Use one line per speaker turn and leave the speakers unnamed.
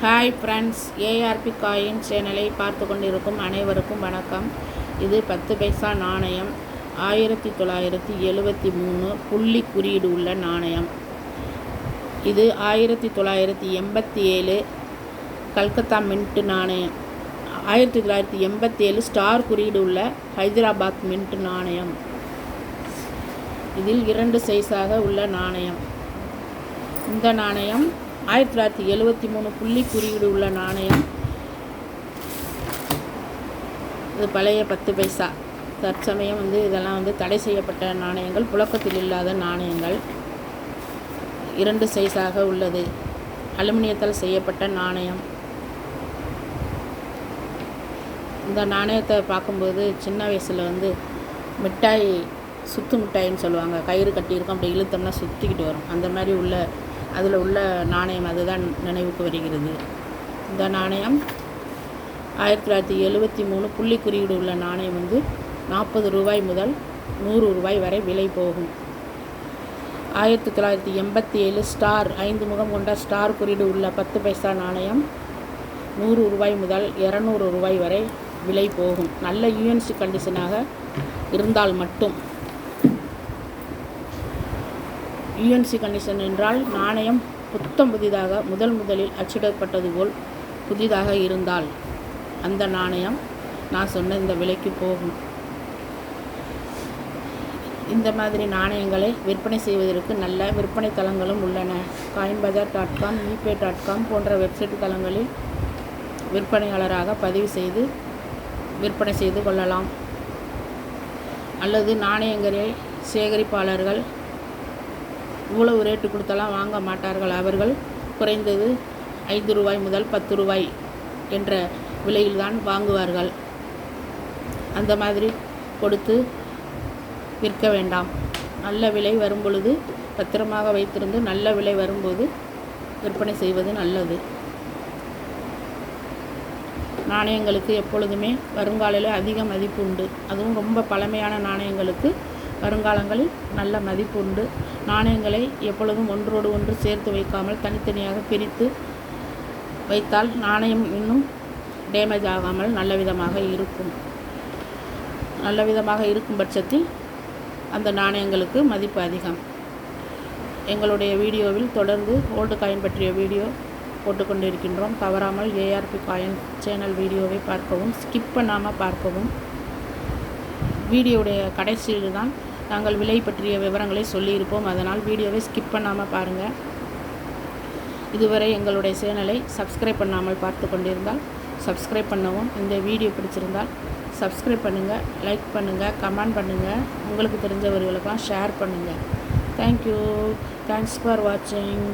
Hi friends ARP coin சேனலை பார்த்து கொண்டிருக்கும் அனைவருக்கும் வணக்கம். இது பத்து பைசா நாணயம். ஆயிரத்தி தொள்ளாயிரத்தி எழுபத்தி மூணு புள்ளி குறியீடு உள்ள நாணயம். இது ஆயிரத்தி தொள்ளாயிரத்தி எண்பத்தி ஏழு கல்கத்தா மின்ட்டு நாணயம். ஆயிரத்தி தொள்ளாயிரத்தி எண்பத்தி ஏழு ஸ்டார் குறியீடு உள்ள ஹைதராபாத் மின்ட் நாணயம். இதில் இரண்டு சைஸாக உள்ள நாணயம். இந்த நாணயம் ஆயிரத்தி தொள்ளாயிரத்தி எழுபத்தி மூணு புள்ளி குறியீடு உள்ள நாணயம். இது பழைய பத்து பைசா. தற்சமயம் வந்து இதெல்லாம் வந்து தடை செய்யப்பட்ட நாணயங்கள் புழக்கத்தில் இல்லாத நாணயங்கள். இரண்டு சைஸாக உள்ளது. அலுமினியத்தால் செய்யப்பட்ட நாணயம். இந்த நாணயத்தை பார்க்கும்போது சின்ன வயசில் வந்து மிட்டாய் சுத்து மிட்டாயின்னு சொல்லுவாங்க. கயிறு கட்டியிருக்கோம் அப்படி இழுத்தோம்னா சுற்றிக்கிட்டு வரும். அந்த மாதிரி உள்ள அதில் உள்ள நாணயம் அதுதான் நினைவுக்கு வருகிறது. இந்த நாணயம் ஆயிரத்தி தொள்ளாயிரத்தி எழுபத்தி மூணு புள்ளி குறியீடு உள்ள நாணயம் வந்து நாற்பது ரூபாய் முதல் நூறு ரூபாய் வரை விலை போகும். ஆயிரத்தி தொள்ளாயிரத்தி எண்பத்தி ஏழு ஸ்டார் ஐந்து முகம் கொண்ட ஸ்டார் குறியீடு உள்ள பத்து பைசா நாணயம் நூறு ரூபாய் முதல் இரநூறு ரூபாய் வரை விலை போகும். நல்ல யூஎன்சி கண்டிஷனாக இருந்தால் மட்டும் யூஎன்சி கண்டிஷன் என்றால் நாணயம் புத்தம் புதிதாக முதல் முதலில் அச்சிடப்பட்டது போல் புதிதாக இருந்தால் அந்த நாணயம் நான் சொன்ன இந்த விலைக்கு போகும். இந்த மாதிரி நாணயங்களை விற்பனை செய்வதற்கு நல்ல விற்பனை தளங்களும் உள்ளன. Coin bazaar dot com eBay dot com போன்ற வெப்சைட் தளங்களில் விற்பனையாளராக பதிவு செய்து விற்பனை செய்து கொள்ளலாம். அல்லது நாணயங்களை சேகரிப்பாளர்கள் இவ்வளவு ரேட்டு கொடுத்தெல்லாம் வாங்க மாட்டார்கள். அவர்கள் குறைந்தது ஐந்து ரூபாய் முதல் பத்து ரூபாய் என்ற விலையில்தான் வாங்குவார்கள். அந்த மாதிரி கொடுத்து விற்க வேண்டாம். நல்ல விலை வரும் பொழுது பத்திரமாக வைத்திருந்து நல்ல விலை வரும்போது விற்பனை செய்வது நல்லது. நாணயங்களுக்கு எப்பொழுதுமே வருங்காலத்தில் அதிக மதிப்பு உண்டு. அதுவும் ரொம்ப பழமையான நாணயங்களுக்கு வருங்காலங்களில் நல்ல மதிப்பு உண்டு. நாணயங்களை எப்பொழுதும் ஒன்றோடு ஒன்று சேர்த்து வைக்காமல் தனித்தனியாக பிரித்து வைத்தால் நாணயம் இன்னும் டேமேஜ் ஆகாமல் நல்ல விதமாக இருக்கும். நல்ல விதமாக இருக்கும் பட்சத்தில் அந்த நாணயங்களுக்கு மதிப்பு அதிகம். எங்களுடைய வீடியோவில் தொடர்ந்து ஓல்டு காயின் பற்றிய வீடியோ போட்டுக்கொண்டிருக்கின்றோம். தவறாமல் ஏஆர்பி காயின் சேனல் வீடியோவை பார்க்கவும் ஸ்கிப் பண்ணாமல் பார்க்கவும். வீடியோடைய கடைசியில் தான் நாங்கள் விலை பற்றிய விவரங்களை சொல்லியிருப்போம். அதனால் வீடியோவை ஸ்கிப் பண்ணாமல் பாருங்கள் இதுவரை எங்களுடைய சேனலை சப்ஸ்கிரைப் பண்ணாமல் பார்த்து கொண்டிருந்தால் சப்ஸ்கிரைப் பண்ணவும். இந்த வீடியோ பிடிச்சிருந்தால் சப்ஸ்கிரைப் பண்ணுங்கள் லைக் பண்ணுங்கள் கமெண்ட் பண்ணுங்கள் உங்களுக்கு தெரிஞ்சவர்களுக்கெல்லாம் ஷேர் பண்ணுங்கள் தேங்க்யூ தேங்க்ஸ் ஃபார் வாட்சிங்